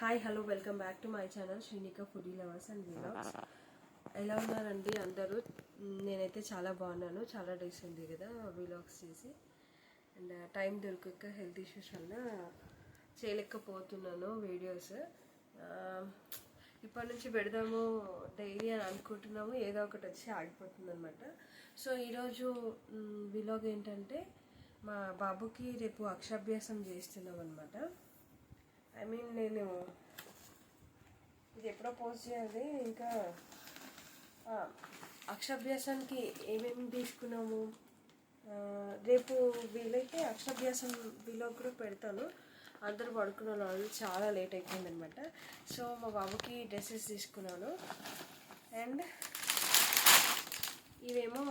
Hi hello welcome back to my channel Srinika foodie lovers and vlogs ఎలా ఉన్నారండి అందరూ? నేనైతే చాలా బాగున్నాను. చాలా డేస్ ఉంది కదా వీలాగ్స్ చేసి. అండ్ టైం uh, దొరకక హెల్త్ ఇష్యూస్ వల్ల చేయలేకపోతున్నాను వీడియోస్ ఇప్పటి నుంచి పెడదాము డైలీ అని అనుకుంటున్నాము. ఏదో ఒకటి వచ్చి ఆగిపోతుంది అనమాట సో ఈరోజు విలాగ్ ఏంటంటే మా బాబుకి రేపు అక్షాభ్యాసం చేస్తున్నాం అనమాట ఐ మీన్ నేను ఇది ఎప్పుడో పోస్ట్ చేయాలి ఇంకా ఆ, అక్షరాభ్యాసానికి ఏమేమి తీసుకున్నాము? రేపు వీలైతే అక్షరాభ్యాసం వీలో కూడా పెడతాను. అందరూ పడుకున్న వాళ్ళు చాలా లేట్ అయిపోయిందనమాట. సో మా బాబుకి డ్రెస్సెస్ తీసుకున్నాను. అండ్ ఇవేమో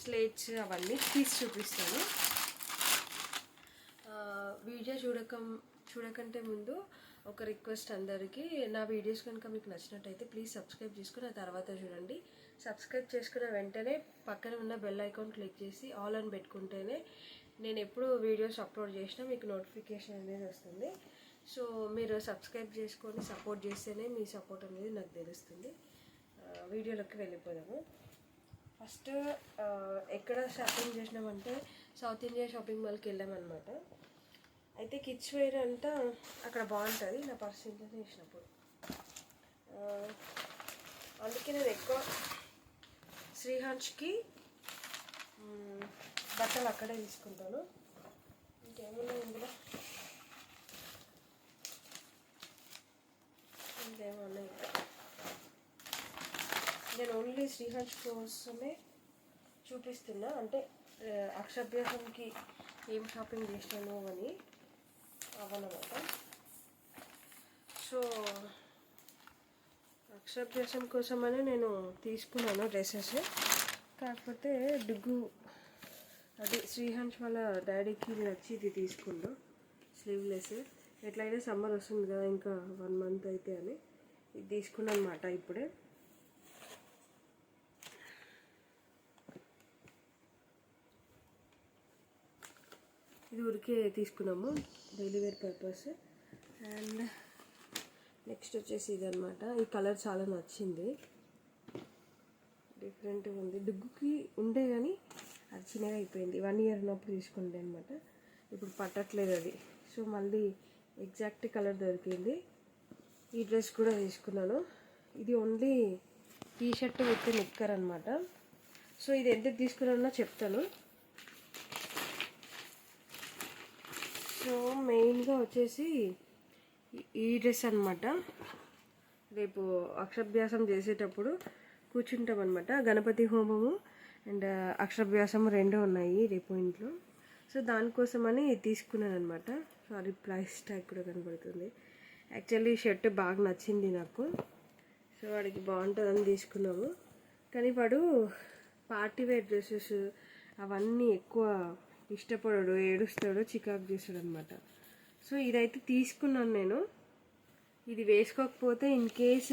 స్లేట్స్ అవన్నీ తీసి చూపిస్తాను. వీడియో చూడక చూడకంటే ముందు ఒక రిక్వెస్ట్ అందరికీ. నా వీడియోస్ కనుక మీకు నచ్చినట్టయితే ప్లీజ్ సబ్స్క్రైబ్ చేసుకుని ఆ తర్వాత చూడండి. సబ్స్క్రైబ్ చేసుకున్న వెంటనే పక్కన ఉన్న బెల్ ఐకాన్ క్లిక్ చేసి ఆల్ అని పెట్టుకుంటేనే నేను ఎప్పుడు వీడియోస్ అప్లోడ్ చేసినా మీకు నోటిఫికేషన్ అనేది వస్తుంది. సో మీరు సబ్స్క్రైబ్ చేసుకొని సపోర్ట్ చేస్తేనే మీ సపోర్ట్ అనేది నాకు తెలుస్తుంది. వీడియోలోకి వెళ్ళిపోదాము. ఫస్ట్ ఎక్కడ షాపింగ్ చేసినామంటే సౌత్ ఇండియా షాపింగ్ మాల్కి వెళ్ళామన్నమాట. అయితే కిచ్ వేర్ అంతా అక్కడ బాగుంటుంది. నా పర్స్ ఇంట్లో చేసినప్పుడు అందుకే నేను ఎక్కువ శ్రీహాన్స్కి బట్టలు అక్కడే తీసుకుంటాను. ఇంకేమున్నాయి ఇందులో? ఇంకేమున్నాయి ఇంకా? నేను ఓన్లీ శ్రీహాన్స్ కోసమే చూపిస్తున్నా. అంటే అక్షభ్యాసంకి ఏం షాపింగ్ చేసినాను అని. అవన్నమాట సో అక్షభ్యాసం కోసమని నేను తీసుకున్నాను డ్రెస్సెస్. కాకపోతే డుగ్గు అది శ్రీహంష్ వాళ్ళ డాడీకి నచ్చి ఇది తీసుకున్నా స్లీవ్లెస్. ఎట్లయినా సమ్మర్ వస్తుంది కదా ఇంకా వన్ మంత్ అయితే అని. ఇది తీసుకున్నాను అనమాట ఇప్పుడే. ఇది ఊరికే తీసుకున్నాము daily wear purpose and next వచ్చేసి ఇది అనమాట ఈ కలర్ చాలా నచ్చింది. డిఫరెంట్గా ఉంది. డుగ్గుకి ఉండే కానీ అది చిన్నగా అయిపోయింది. వన్ ఇయర్ ఉన్నప్పుడు తీసుకుంటే అనమాట ఇప్పుడు పట్టట్లేదు అది. సో మళ్ళీ ఎగ్జాక్ట్ కలర్ దొరికింది. ఈ డ్రెస్ కూడా తీసుకున్నాను. ఇది ఓన్లీ టీ షర్ట్ విత్ నిక్కర్ అనమాట సో ఇది ఎందుకు తీసుకున్నానో చెప్తాను. సో మెయిన్గా వచ్చేసి ఈ- డ్రెస్ అనమాట రేపు అక్షరభ్యాసం చేసేటప్పుడు కూర్చుంటాం అనమాట గణపతి హోమము అండ్ అక్షరభ్యాసం రెండు ఉన్నాయి రేపు ఇంట్లో. సో దానికోసమని తీసుకున్నాను అనమాట సారీ ప్రైస్ ట్యాగ్ కూడా కనబడుతుంది. యాక్చువల్లీ షర్ట్ బాగా నచ్చింది నాకు. సో వాడికి బాగుంటుందని తీసుకున్నాము. కానీ వాడు పార్టీ వేర్ డ్రెస్సెస్ అవన్నీ ఎక్కువ ఇష్టపడడు ఏడుస్తాడు చికాకు చేస్తాడు అనమాట సో ఇదైతే తీసుకున్నాను నేను. ఇది వేసుకోకపోతే ఇన్ కేస్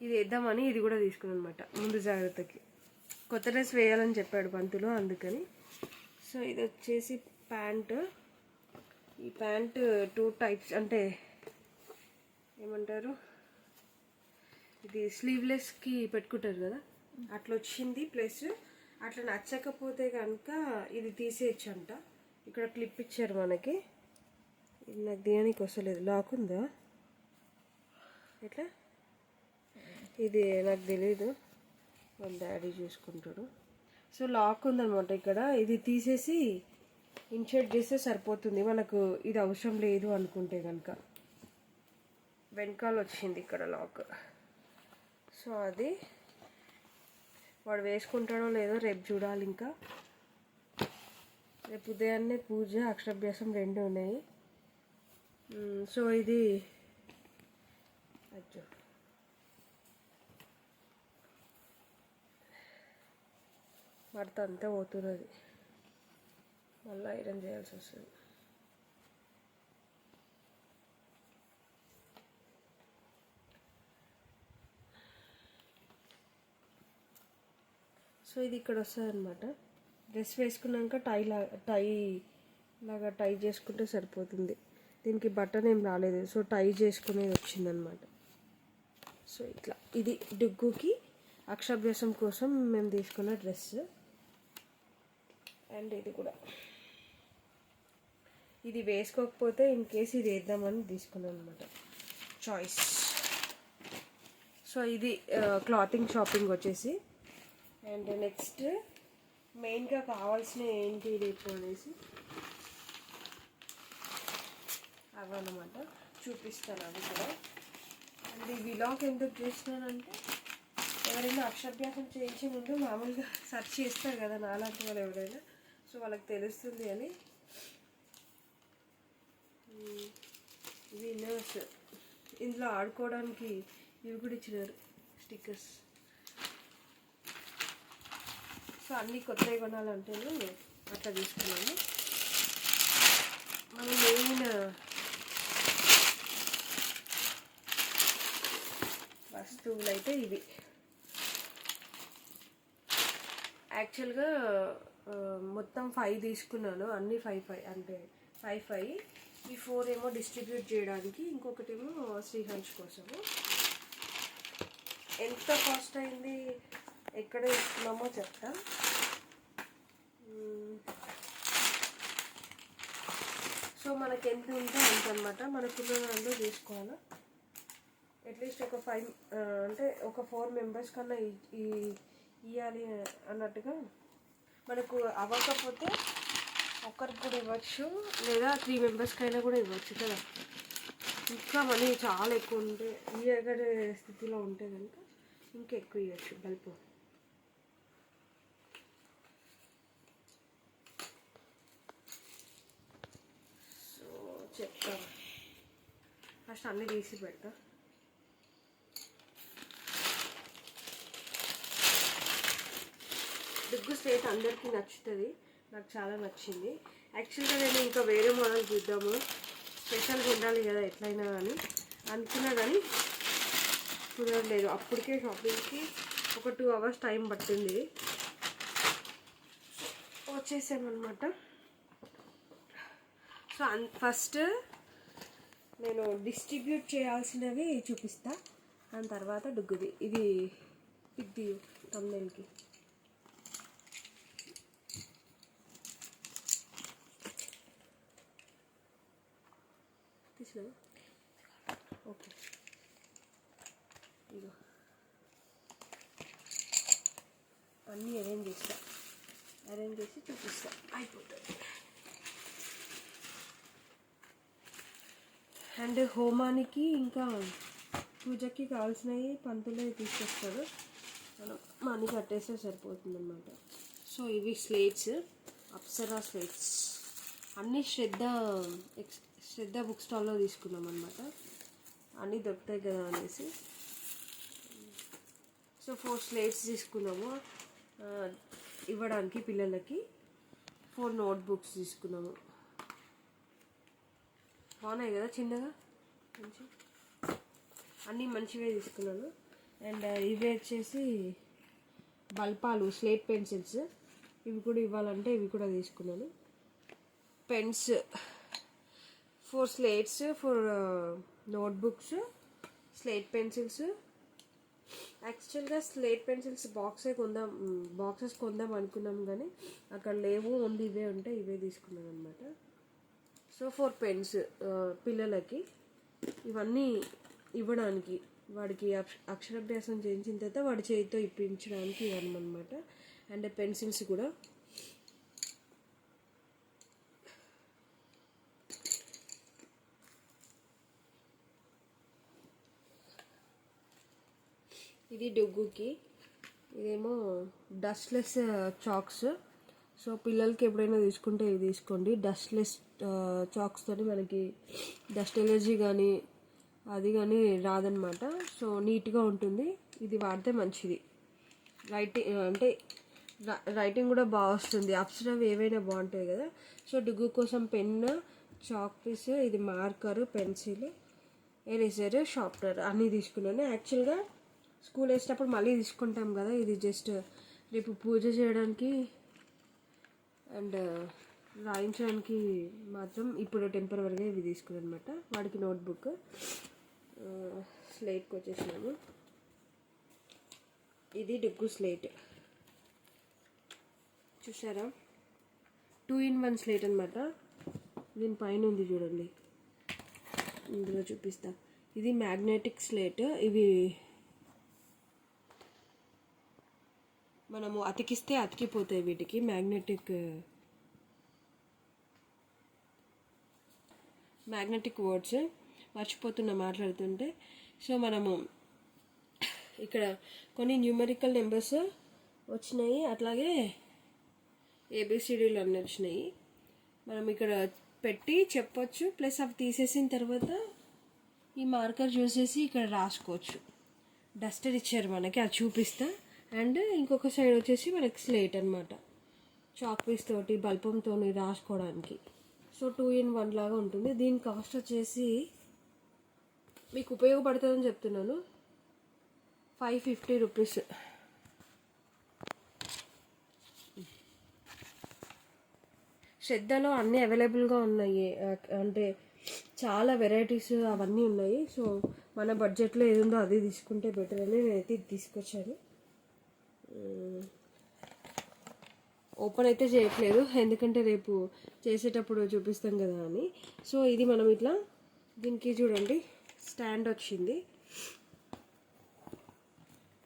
ఇది వేద్దామని ఇది కూడా తీసుకున్నాను అనమాట ముందు జాగ్రత్తకి. కొత్త డ్రెస్ వేయాలని చెప్పాడు పంతులు అందుకని. సో ఇది వచ్చేసి ప్యాంట్. ఈ ప్యాంట్ టూ టైప్స్ అంటే ఏమంటారు? ఇది స్లీవ్లెస్కి పెట్టుకుంటారు కదా? అట్లా వచ్చింది ప్లస్ అట్లా నచ్చకపోతే కనుక ఇది తీసేయచ్చు అంట ఇక్కడ క్లిప్ ఇచ్చారు మనకి. ఇది నాకు దేనికి వస్తలేదు. లాక్ ఉందా? ఎట్లా? ఇది నాకు తెలీదు. వాళ్ళ డాడీ చూసుకుంటాడు. సో లాక్ ఉందనమాట ఇక్కడ. ఇది తీసేసి ఇన్షర్ట్ చేస్తే సరిపోతుంది. మనకు ఇది అవసరం లేదు అనుకుంటే కనుక వెనకాల వచ్చింది ఇక్కడ లాక్ సో అది వాడు వేసుకుంటాడో లేదో రేపు చూడాలి ఇంకా. రేపు ఉదయాన్నే పూజ అక్షరాభ్యాసం రెండు ఉన్నాయి. సో ఇది అచ్చో. మడత అంతా పోతున్నది. మళ్ళీ ఐరన్ చేయాల్సి వస్తుంది. సో ఇది ఇక్కడ వస్తుంది అనమాట డ్రెస్ వేసుకున్నాక టై లా టై లాగా టై చేసుకుంటే సరిపోతుంది. దీనికి బటన్ ఏం రాలేదు. సో టై చేసుకునేది వచ్చిందనమాట సో ఇట్లా. ఇది డుగ్గుకి అక్షాభ్యాసం కోసం మేము తీసుకున్న డ్రెస్. అండ్ ఇది కూడా. ఇది వేసుకోకపోతే ఇన్ కేస్ ఇది వేద్దామని తీసుకున్నాను అనమాట చాయిస్ సో ఇది క్లాతింగ్ షాపింగ్ వచ్చేసి అండ్ నెక్స్ట్ మెయిన్గా కావాల్సిన ఏంటి రేపు అనేసి? అవన్నమాట. చూపిస్తాను అవి కూడా. అండ్ ఈ విలాగ్ ఎందుకు చేస్తున్నానంటే ఎవరైనా అక్షరాభ్యాసం చేయించే ముందు మామూలుగా సెర్చ్ చేస్తారు కదా నాలాంటి వాళ్ళు ఎవరైనా. సో వాళ్ళకి తెలుస్తుంది అని. మ్మ్. ఇందులో ఆడుకోవడానికి ఇవి కూడా ఇచ్చినారు. స్టిక్కర్స్. సో అన్నీ కొత్తవి కొనాలంటేనే అట్లా తీసుకున్నాను. మనం మెయిన్ వస్తువులు అయితే ఇవి. యాక్చువల్గా మొత్తం ఫైవ్ తీసుకున్నాను. అన్ని ఫైవ్ ఫైవ్ అంటే ఫైవ్ ఫైవ్ ఈ ఫోర్ ఏమో డిస్ట్రిబ్యూట్ చేయడానికి ఇంకొకటేమో శ్రీహంచ్ కోసము. ఎంత కాస్ట్ అయింది? ఎక్కడ ఇస్తున్నామో చెప్తా. సో మనకి ఎంత ఉంటే అంత అనమాట మన పిల్లలందరూ తీసుకోవాలి. అట్లీస్ట్ ఒక ఫైవ్ అంటే ఒక ఫోర్ మెంబర్స్ కన్నా ఈ- ఇవ్వాలి అన్నట్టుగా మనకు అవ్వకపోతే ఒక్కరికి కూడా ఇవ్వచ్చు లేదా త్రీ మెంబర్స్కి అయినా కూడా ఇవ్వచ్చు కదా. ఇంకా మనీ చాలా ఎక్కువ ఉంటే ఇయ్యగడే స్థితిలో ఉంటే కనుక ఇంకా ఎక్కువ ఇవ్వచ్చు బల్పు సో చెప్తా. ఫస్ట్ అన్నీ తీసి పెడతా. దుగ్గు స్టేట్ అందరికీ నచ్చుతుంది. నాకు చాలా నచ్చింది. యాక్చువల్గా నేను ఇంకా వేరే మోడల్ చూద్దాము. స్పెషల్గా ఉండాలి కదా ఎట్లయినా కానీ. అనుకున్నా కానీ కుదరలేదు. అప్పటికే షాపింగ్కి ఒక టూ అవర్స్ టైం పట్టింది. వచ్చేసామన్నమాట. సో ఫస్ట్ నేను డిస్ట్రిబ్యూట్ చేయాల్సినవి చూపిస్తా. దాని తర్వాత డుగ్గుది. ఇది ఇది తమ్నెల్కి తీసినా ఓకే. ఇదిగో. అన్నీ అరేంజ్ చేస్తా. అరేంజ్ చేసి చూపిస్తా. అయిపోతుంది. అండ్ హోమానికి ఇంకా పూజకి కావాల్సినవి పంతులే తీసుకొస్తాడు మనం మనీ కట్టేస్తే సరిపోతుందన్నమాట. సో ఇవి స్లేట్స్ అప్సరా స్లేట్స్. అన్నీ శ్రద్ధ ఎక్స్ శ్రద్ధ బుక్ స్టాల్లో తీసుకున్నాం అనమాట అన్నీ దొరుకుతాయి కదా అనేసి. సో ఫోర్ స్లేట్స్ తీసుకున్నాము. ఇవ్వడానికి పిల్లలకి ఫోర్ నోట్ బుక్స్ తీసుకున్నాము. బాగున్నాయి కదా చిన్నగా? మంచి. అన్నీ మంచివే తీసుకున్నాను. అండ్ ఇవి వచ్చేసి బల్పాలు స్లేట్ పెన్సిల్స్. ఇవి కూడా ఇవ్వాలంటే ఇవి కూడా తీసుకున్నాను. Pens four slates four notebooks slate pencils. యాక్చువల్గా స్లేట్ పెన్సిల్స్ బాక్సే కొందాం బాక్సెస్ కొందాం అనుకున్నాం కానీ అక్కడ లేవు ఓన్లీ ఇవే ఉంటే ఇవే తీసుకున్నాను అనమాట సో ఫోర్ పెన్స్ పిల్లలకి. ఇవన్నీ ఇవ్వడానికి వాడికి అక్షరాభ్యాసం చేయించిన తర్వాత వాడి చేతితో ఇప్పించడానికి ఇవ్వనమాట అండ్ పెన్సిల్స్ కూడా. ఇది డొగ్గుకి. ఇదేమో డస్ట్లెస్ చాక్స్. సో పిల్లలకి ఎప్పుడైనా తీసుకుంటే ఇవి తీసుకోండి. డస్ట్లెస్ చాక్స్ మనకి డస్ట్ ఎలర్జీ కానీ అది కానీ రాదనమాట. సో నీట్గా ఉంటుంది. ఇది వాడితే మంచిది. రైటింగ్ అంటే రైటింగ్ కూడా బాగా వస్తుంది. అప్సరవి ఏవైనా బాగుంటాయి కదా. సో డిగ్గు కోసం పెన్ చాక్ పీస్ ఇది మార్కరు పెన్సిల్ ఎరేజర్ షార్ప్నర్ అన్నీ తీసుకున్నాను. యాక్చువల్గా స్కూల్ వేసేటప్పుడు మళ్ళీ తీసుకుంటాం కదా. ఇది జస్ట్ రేపు పూజ చేయడానికి అండ్ రాయించడానికి మాత్రం ఇప్పుడు టెంపరీగా ఇవి తీసుకున్నాను అనమాట వాడికి నోట్బుక్. స్లేట్కి వచ్చేసినాము. ఇది డిగ్గు స్లేట్. చూసారా టూ ఇన్ వన్ స్లేట్ అనమాట దీని పైన ఉంది చూడండి. ఇందులో చూపిస్తా. ఇది మ్యాగ్నెటిక్ స్లేట్. ఇవి మనము అతికిస్తే అతికిపోతాయి వీటికి. మ్యాగ్నెటిక్ మ్యాగ్నెటిక్ వర్డ్స్ మర్చిపోతున్నా మాట్లాడుతుంటే సో మనము ఇక్కడ కొన్ని న్యూమెరికల్ నెంబర్స్ వచ్చినాయి. అట్లాగే ఏబిసిడీలు అన్నీ వచ్చినాయి. మనం ఇక్కడ పెట్టి చెప్పొచ్చు. ప్లస్ అవి తీసేసిన తర్వాత ఈ మార్కర్ చూసేసి ఇక్కడ రాసుకోవచ్చు. డస్టర్ ఇచ్చారు మనకి అది చూపిస్తా. అండ్ ఇంకొక సైడ్ వచ్చేసి మనకి స్లేట్ అనమాట చాక్ పీస్ తోటి బల్పంతో రాసుకోవడానికి. సో టూ ఇన్ వన్ లాగా ఉంటుంది. దీని కాస్ట్ వచ్చేసి మీకు ఉపయోగపడుతుందని చెప్తున్నాను. Five fifty rupees. శ్రద్ధలో అన్నీ అవైలబుల్గా ఉన్నాయి. అంటే చాలా వెరైటీస్ అవన్నీ ఉన్నాయి. సో మన బడ్జెట్లో ఏది ఉందో అది తీసుకుంటే బెటర్ అని నేనైతే తీసుకొచ్చాను. ఓపెన్ అయితే చేయట్లేదు. ఎందుకంటే రేపు చేసేటప్పుడు చూపిస్తాం కదా అని. సో ఇది మనం ఇట్లా దీనికి చూడండి స్టాండ్ వచ్చింది.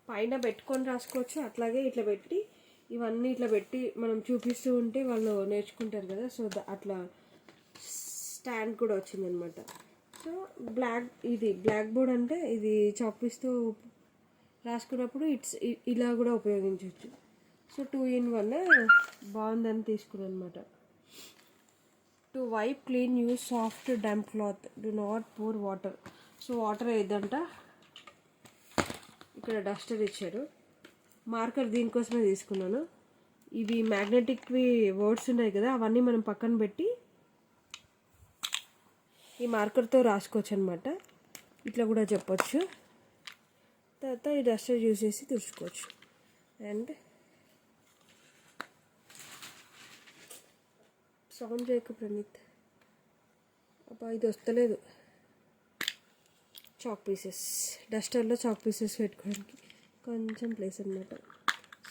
పైన పెట్టుకొని రాసుకోవచ్చు. అట్లాగే ఇట్లా పెట్టి ఇవన్నీ ఇట్లా పెట్టి మనం చూపిస్తూ ఉంటే వాళ్ళు నేర్చుకుంటారు కదా. సో అట్లా స్టాండ్ కూడా వచ్చిందనమాట. సో బ్లాక్ ఇది బ్లాక్ బోర్డ్ అంటే ఇది చాక్పీస్తో రాసుకున్నప్పుడు ఇట్స్ ఇ- ఇలా కూడా ఉపయోగించవచ్చు. సో టూ ఇన్ వన్ బాగుందని తీసుకున్నాను అనమాట to wipe clean use soft damp cloth. Do not pour water. So water ఏదంట ఇక్కడ డస్టర్ ఇచ్చారు. మార్కర్ దీనికోసమే తీసుకున్నాను. ఇవి మ్యాగ్నెటిక్వి వర్డ్స్ ఉన్నాయి కదా అవన్నీ మనం పక్కన పెట్టి ఈ మార్కర్తో రాసుకోవచ్చు అనమాట ఇట్లా కూడా చెప్పొచ్చు. తర్వాత ఈ డస్టర్ యూస్ చేసి తుడుచుకోవచ్చు. అండ్ సౌండ్ చేయకు ప్రణీత్. అబ్బా ఇది వస్తలేదు. చాక్ పీసెస్ డస్టర్లో చాక్ పీసెస్ పెట్టుకోవడానికి కొంచెం ప్లేస్ అనమాట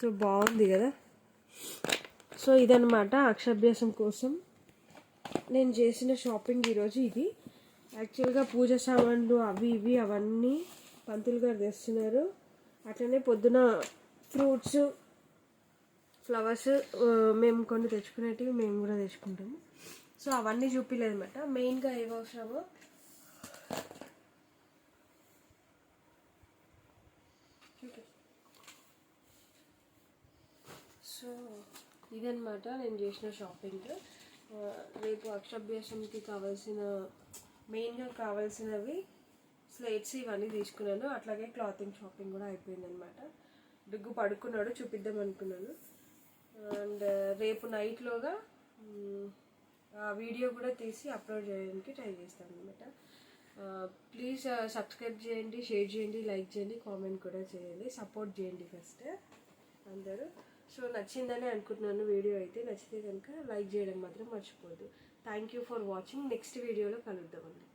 సో బాగుంది కదా? సో ఇదనమాట అక్షాభ్యాసం కోసం. నేను చేసిన షాపింగ్ ఈరోజు ఇది. యాక్చువల్గా పూజ సామాన్లు అవి ఇవి అవన్నీ పంతులు గారు తెస్తున్నారు. అట్లనే పొద్దున ఫ్రూట్స్ ఫ్లవర్స్ మేము కొన్ని తెచ్చుకునేటివి మేము కూడా తెచ్చుకుంటాము. సో అవన్నీ చూపించలేదు అనమాట మెయిన్గా ఏవి అవసరమో. సో ఇదనమాట నేను చేసిన షాపింగ్. రేపు అక్షభ్యాసంకి కావాల్సిన మెయిన్గా కావాల్సినవి స్లేట్స్ ఇవన్నీ తీసుకున్నాను. అట్లాగే క్లాతింగ్ షాపింగ్ కూడా అయిపోయిందనమాట బిగ్గు పడుకున్నాడు చూపిద్దాం అనుకున్నాను. అండ్ రేపు నైట్లోగా ఆ వీడియో కూడా తీసి అప్లోడ్ చేయడానికి ట్రై చేస్తాను అనమాట ప్లీజ్ సబ్స్క్రైబ్ చేయండి షేర్ చేయండి లైక్ చేయండి కామెంట్ కూడా చేయండి సపోర్ట్ చేయండి ఫస్ట్ అందరూ. సో నచ్చిందని అనుకుంటున్నాను వీడియో అయితే. నచ్చితే కనుక లైక్ చేయడం మాత్రం మర్చిపోద్దు thank you for watching next వీడియోలో కలుద్దామండి.